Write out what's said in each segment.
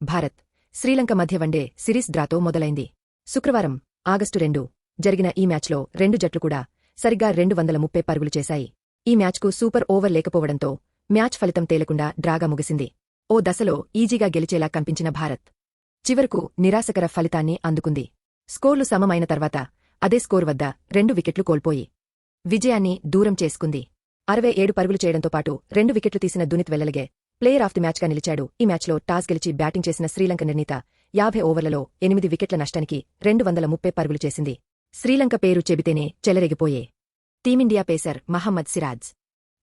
భారత్ శ్రీలంక మధ్య one day series డ్రాతో మొదలైంది. శుక్రవారం ఆగస్టు రెండు జరిగిన ఈ మ్యాచ్లో రెండు జట్లు కూడా సరిగ్గా రెండు వందల ముప్పై పరుగులు చేశాయి. ఈ మ్యాచ్కు సూపర్ ఓవర్ లేకపోవడంతో మ్యాచ్ ఫలితం తేలకుండా డ్రాగా ముగిసింది. ఓ దశలో ఈజీగా గెలిచేలా కంపించిన భారత్ చివరకు నిరాశకర ఫలితాన్ని అందుకుంది. స్కోర్లు సమమైన తర్వాత అదే స్కోర్ వద్ద రెండు వికెట్లు కోల్పోయి విజయాన్ని దూరం చేసుకుంది. అరవై ఏడు పరుగులు చేయడంతో పాటు రెండు వికెట్లు తీసిన Dunith Wellalage player of the మ్యాచ్గా నిలిచాడు. ఈ మ్యాచ్లో టాస్ గెలిచి బ్యాటింగ్ చేసిన శ్రీలంక నిర్ణీత యాభై ఓవర్లలో ఎనిమిది వికెట్ల నష్టానికి రెండు వందల ముప్పై పరుగులు చేసింది. శ్రీలంక పేరు చెబితేనే చెలరెగిపోయే. Team India pacer Mohammed Siraj.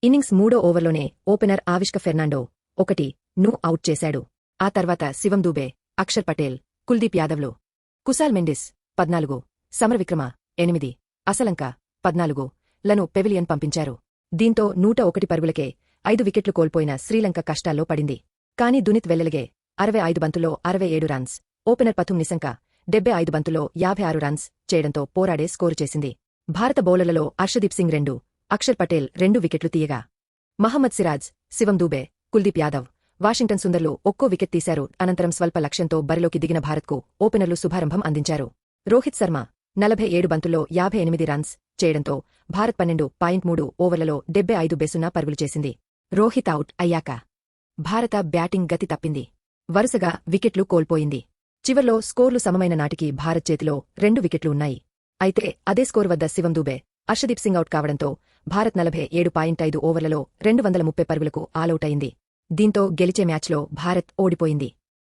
Innings మూడో ఓవర్లోనే ఓపెనర్ ఆవిష్క ఫెర్నాండో ఒకటి ను అవుట్ చేశాడు. ఆ తర్వాత శివం దూబే అక్షర్ పటేల్ కుల్దీప్ యాదవ్లు. కుశాల్ మెండిస్ పద్నాలుగు. సమరవిక్రమ ఎనిమిది. అసలంక పద్నాలుగు. లను పెవిలియన్ పంపించారు. దీంతో నూట ఒకటి పరుగులకే ఐదు వికెట్లు కోల్పోయిన శ్రీలంక కష్టాల్లో పడింది. కానీ దునిత్ వెల్లలిగే అరవై ఐదు బంతుల్లో అరవై ఏడు రన్స్ ఓపెనర్ పథుం నిశంక డెబ్బై ఐదు బంతుల్లో యాభై ఆరు రన్స్ చేయడంతో పోరాడే స్కోరు చేసింది. భారత బౌలర్లలో అర్షదీప్ సింగ్ రెండు అక్షర్ పటేల్ రెండు వికెట్లు తీయగా. మహమ్మద్ సిరాజ్ శివం దూబే కుల్దీప్ యాదవ్ వాషింగ్టన్ సుందర్లు ఒక్కో వికెట్ తీశారు. అనంతరం స్వల్ప లక్ష్యంతో బరిలోకి దిగిన భారత్కు ఓపెనర్లు శుభారంభం అందించారు. రోహిత్ శర్మ నలభై ఏడు బంతుల్లో యాభై ఎనిమిది రన్స్ చేయడంతో భారత్ పన్నెండు పాయింట్ మూడు ఓవర్లలో డెబ్బై ఐదు బెసున్నా పరుగులు చేసింది. రోహిత్ అవుట్ అయ్యాక భారత బ్యాటింగ్ గతి తప్పింది. వరుసగా వికెట్లు కోల్పోయింది. చివర్లో స్కోర్లు సమమైన నాటికి భారత్ చేతిలో రెండు వికెట్లు ఉన్నాయి. అయితే అదే స్కోర్ వద్ద శివం దూబే అర్షదీప్ సింగ్ అవుట్ కావడంతో భారత్ నలభై ఏడు పాయింట్ ఐదు ఓవర్లలో రెండు వందల ముప్పై పరుగులకు ఆలౌట్ అయింది. దీంతో గెలిచే మ్యాచ్లో భారత్ ఓడిపోయింది.